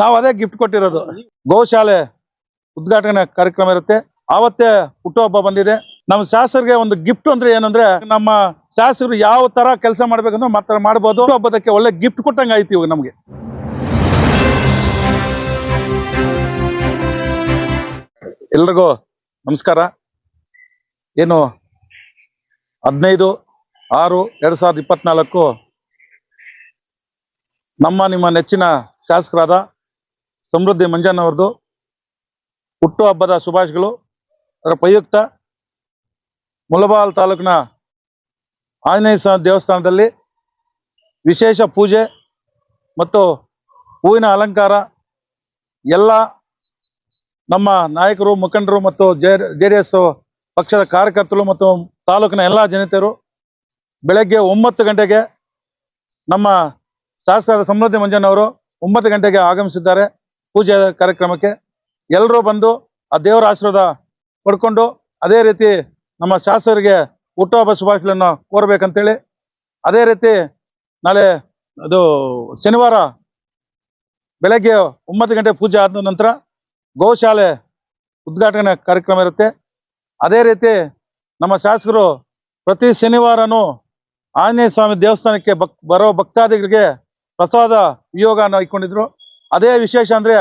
ನಾವು ಅದೇ ಗಿಫ್ಟ್ ಕೊಟ್ಟಿರೋದು. ಗೋಶಾಲೆ ಉದ್ಘಾಟನೆ ಕಾರ್ಯಕ್ರಮ ಇರುತ್ತೆ. ಆವತ್ತೇ ಹುಟ್ಟುಹಬ್ಬ ಬಂದಿದೆ. ನಮ್ಮ ಶಾಸಕರಿಗೆ ಒಂದು ಗಿಫ್ಟ್ ಅಂದ್ರೆ ಏನಂದ್ರೆ, ನಮ್ಮ ಶಾಸಕರು ಯಾವ ತರ ಕೆಲಸ ಮಾಡ್ಬೇಕಂದ್ರೆ ಮಾತ್ರ ಮಾಡ್ಬೋದು. ಹಬ್ಬದಕ್ಕೆ ಒಳ್ಳೆ ಗಿಫ್ಟ್ ಕೊಟ್ಟಂಗೆ ಆಯ್ತು ಇವಾಗ ನಮ್ಗೆ. ಎಲ್ರಿಗೂ ನಮಸ್ಕಾರ. ಏನು ಹದಿನೈದು ಆರು ಎರಡ್ ಸಾವಿರದ ಇಪ್ಪತ್ನಾಲ್ಕು ನಮ್ಮ ನಿಮ್ಮ ನೆಚ್ಚಿನ ಶಾಸಕರಾದ ಸಮೃದ್ಧಿ ಹುಟ್ಟು ಹಬ್ಬದ ಶುಭಾಶಯಗಳು. ಅದರ ಪ್ರಯುಕ್ತ ಮುಲಬಾಲ್ ತಾಲೂಕಿನ ಆಂಜನೇಯ ಸ್ವಾಮಿ ದೇವಸ್ಥಾನದಲ್ಲಿ ವಿಶೇಷ ಪೂಜೆ ಮತ್ತು ಹೂವಿನ ಅಲಂಕಾರ. ಎಲ್ಲ ನಮ್ಮ ನಾಯಕರು, ಮುಖಂಡರು ಮತ್ತು ಜೆ ಜೆ ಪಕ್ಷದ ಕಾರ್ಯಕರ್ತರು ಮತ್ತು ತಾಲೂಕಿನ ಎಲ್ಲ ಜನತೆಯರು ಬೆಳಗ್ಗೆ ಒಂಬತ್ತು ಗಂಟೆಗೆ ನಮ್ಮ ಶಾಸಕರಾದ ಸಮೃದ್ಧಿ ಮಂಜಣ್ಣವರು ಒಂಬತ್ತು ಗಂಟೆಗೆ ಆಗಮಿಸಿದ್ದಾರೆ. ಪೂಜೆ ಕಾರ್ಯಕ್ರಮಕ್ಕೆ ಎಲ್ಲರೂ ಬಂದು ಆ ದೇವರ ಆಶೀರ್ವಾದ ಪಡ್ಕೊಂಡು ಅದೇ ರೀತಿ ನಮ್ಮ ಶಾಸಕರಿಗೆ ಹುಟ್ಟುಹಬ್ಬ ಶುಭಾಶಯಗಳನ್ನು ಕೋರ್ಬೇಕಂತೇಳಿ, ಅದೇ ರೀತಿ ನಾಳೆ ಅದು ಶನಿವಾರ ಬೆಳಗ್ಗೆ ಒಂಬತ್ತು ಗಂಟೆ ಪೂಜೆ ಆದ ನಂತರ ಗೋಶಾಲೆ ಉದ್ಘಾಟನೆ ಕಾರ್ಯಕ್ರಮ ಇರುತ್ತೆ. ಅದೇ ರೀತಿ ನಮ್ಮ ಶಾಸಕರು ಪ್ರತಿ ಶನಿವಾರನೂ ಆಂಜನೇಯ ಸ್ವಾಮಿ ದೇವಸ್ಥಾನಕ್ಕೆ ಬರೋ ಭಕ್ತಾದಿಗಳಿಗೆ ಪ್ರಸಾದ ವಿಯೋಗನ ಇಟ್ಕೊಂಡಿದ್ರು. ಅದೇ ವಿಶೇಷ ಅಂದ್ರೆ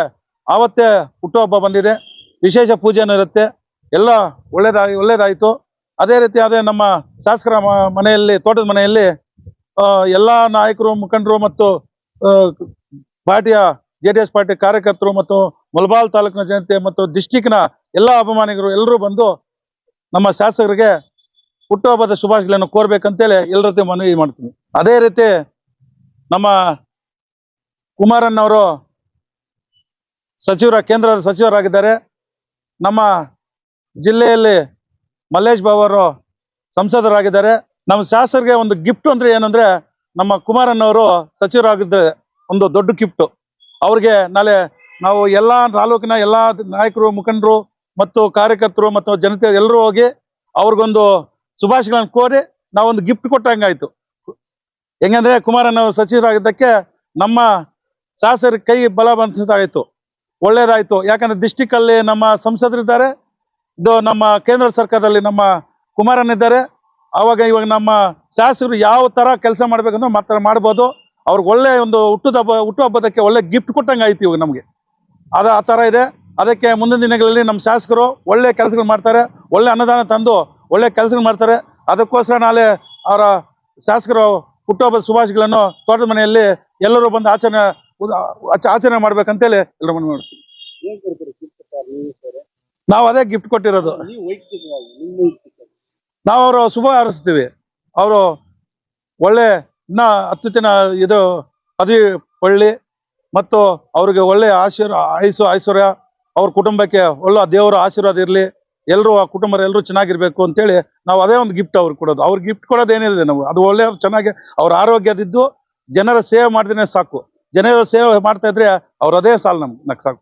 ಆವತ್ತೇ ಹುಟ್ಟುಹಬ್ಬ ಬಂದಿದೆ. ವಿಶೇಷ ಪೂಜೆನೂ ಇರುತ್ತೆ. ಎಲ್ಲ ಒಳ್ಳೇದಾಗಿ ಒಳ್ಳೇದಾಯಿತು. ಅದೇ ರೀತಿ ಅದೇ ನಮ್ಮ ಶಾಸಕರ ಮನೆಯಲ್ಲಿ, ತೋಟದ ಮನೆಯಲ್ಲಿ ಎಲ್ಲ ನಾಯಕರು, ಮುಖಂಡರು ಮತ್ತು ಪಾರ್ಟಿಯ ಜೆ ಡಿ ಎಸ್ ಪಾರ್ಟಿ ಕಾರ್ಯಕರ್ತರು ಮತ್ತು ಮುಲ್ಬಾಲ್ ತಾಲೂಕಿನ ಜನತೆ ಮತ್ತು ಡಿಸ್ಟಿಕ್ನ ಎಲ್ಲ ಅಭಿಮಾನಿಗಳು ಎಲ್ಲರೂ ಬಂದು ನಮ್ಮ ಶಾಸಕರಿಗೆ ಹುಟ್ಟುಹಬ್ಬದ ಶುಭಾಶಯಗಳನ್ನು ಕೋರ್ಬೇಕಂತೇಳಿ ಎಲ್ಲರ ಮನವಿ ಮಾಡ್ತೀನಿ. ಅದೇ ರೀತಿ ನಮ್ಮ ಕುಮಾರನ್ ಅವರು ಸಚಿವರ ಕೇಂದ್ರದ ಸಚಿವರಾಗಿದ್ದಾರೆ. ನಮ್ಮ ಜಿಲ್ಲೆಯಲ್ಲಿ ಮಲ್ಲೇಶ್ ಬಾಬು ಅವರು ಸಂಸದರಾಗಿದ್ದಾರೆ. ನಮ್ಮ ಶಾಸಕರಿಗೆ ಒಂದು ಗಿಫ್ಟ್ ಅಂದ್ರೆ ಏನಂದ್ರೆ, ನಮ್ಮ ಕುಮಾರಣ್ಣವರು ಸಚಿವರಾಗಿದ್ದ ಒಂದು ದೊಡ್ಡ ಗಿಫ್ಟ್ ಅವ್ರಿಗೆ ನಾಳೆ ನಾವು ಎಲ್ಲ ತಾಲೂಕಿನ ಎಲ್ಲಾ ನಾಯಕರು, ಮುಖಂಡರು ಮತ್ತು ಕಾರ್ಯಕರ್ತರು ಮತ್ತು ಜನತೆ ಎಲ್ಲರೂ ಹೋಗಿ ಅವ್ರಿಗೊಂದು ಶುಭಾಶಯಗಳನ್ನು ಕೋರಿ ನಾವೊಂದು ಗಿಫ್ಟ್ ಕೊಟ್ಟಂಗಾಯ್ತು ಹೆಂಗಂದ್ರೆ ಅವರು ಸಚಿವರಾಗಿದ್ದಕ್ಕೆ ನಮ್ಮ ಶಾಸಕರ ಕೈ ಬಲ ಬಂದಿದ್ದಾಯಿತು ಒಳ್ಳೇದಾಯ್ತು. ಯಾಕಂದ್ರೆ ಡಿಸ್ಟಿಕ್ ಅಲ್ಲಿ ನಮ್ಮ ಸಂಸದರಿದ್ದಾರೆ. ಇದು ನಮ್ಮ ಕೇಂದ್ರ ಸರ್ಕಾರದಲ್ಲಿ ನಮ್ಮ ಕುಮಾರನ್ ಇದ್ದಾರೆ ಅವಾಗ ಇವಾಗ ನಮ್ಮ ಶಾಸಕರು ಯಾವ ತರ ಕೆಲಸ ಮಾಡ್ಬೇಕಂದ್ರೆ ಮಾತ್ರ ಮಾಡ್ಬೋದು. ಅವ್ರಿಗೆ ಒಳ್ಳೆ ಒಂದು ಹುಟ್ಟುದ ಹಬ್ಬ, ಹುಟ್ಟು ಹಬ್ಬದಕ್ಕೆ ಒಳ್ಳೆ ಗಿಫ್ಟ್ ಕೊಟ್ಟಂಗೆ ಆಯ್ತು ಇವಾಗ ನಮಗೆ. ಅದು ಆ ತರ ಇದೆ. ಅದಕ್ಕೆ ಮುಂದಿನ ದಿನಗಳಲ್ಲಿ ನಮ್ಮ ಶಾಸಕರು ಒಳ್ಳೆ ಕೆಲಸಗಳು ಮಾಡ್ತಾರೆ. ಒಳ್ಳೆ ಅನುದಾನ ತಂದು ಒಳ್ಳೆ ಕೆಲಸಗಳು ಮಾಡ್ತಾರೆ. ಅದಕ್ಕೋಸ್ಕರ ನಾಳೆ ಅವರ ಶಾಸಕರು ಹುಟ್ಟುಹಬ್ಬದ ಶುಭಾಶಯಗಳನ್ನು ತೋಟದ ಮನೆಯಲ್ಲಿ ಎಲ್ಲರೂ ಬಂದು ಆಚರಣೆ ಆಚರಣೆ ಮಾಡ್ಬೇಕಂತೇಳಿ ಎಲ್ಲರೂ ಮನವಿ ಮಾಡ್ತೀವಿ. ನೀವು ಅದೇ ಗಿಫ್ಟ್ ಕೊಟ್ಟಿರೋದು. ನೀವು ಅವರು ಶುಭ ಹಾರಿಸ್ತೀವಿ. ಅವರು ಒಳ್ಳೆ ಇನ್ನ ಅತ್ಯುತ್ತಿನ ಇದು ಪದವಿ ಪಳ್ಳಿ ಮತ್ತು ಅವ್ರಿಗೆ ಒಳ್ಳೆ ಆಶೀರ್ ಆಯುಸು ಐಶ್ವರ್ಯ ಅವ್ರ ಕುಟುಂಬಕ್ಕೆ ಒಳ್ಳೆ ದೇವರ ಆಶೀರ್ವಾದ ಇರಲಿ. ಎಲ್ಲರೂ ಆ ಕುಟುಂಬ ಎಲ್ಲರೂ ಚೆನ್ನಾಗಿರ್ಬೇಕು ಅಂತೇಳಿ ನಾವು ಅದೇ ಒಂದು ಗಿಫ್ಟ್ ಅವ್ರಿಗೆ ಕೊಡೋದು. ಅವ್ರಿಗೆ ಗಿಫ್ಟ್ ಕೊಡೋದು ಏನಿದೆ ನಾವು. ಅದು ಒಳ್ಳೆ ಚೆನ್ನಾಗಿ ಅವ್ರ ಆರೋಗ್ಯದಿದ್ದು ಜನರ ಸೇವೆ ಮಾಡಿದ್ರೆ ಸಾಕು. ಜನರ ಸೇವೆ ಮಾಡ್ತಾ ಇದ್ರೆ ಅವ್ರ ಅದೇ ಸಾಲು ನಮ್ಗೆ ನಕ್ ಸಾಕು.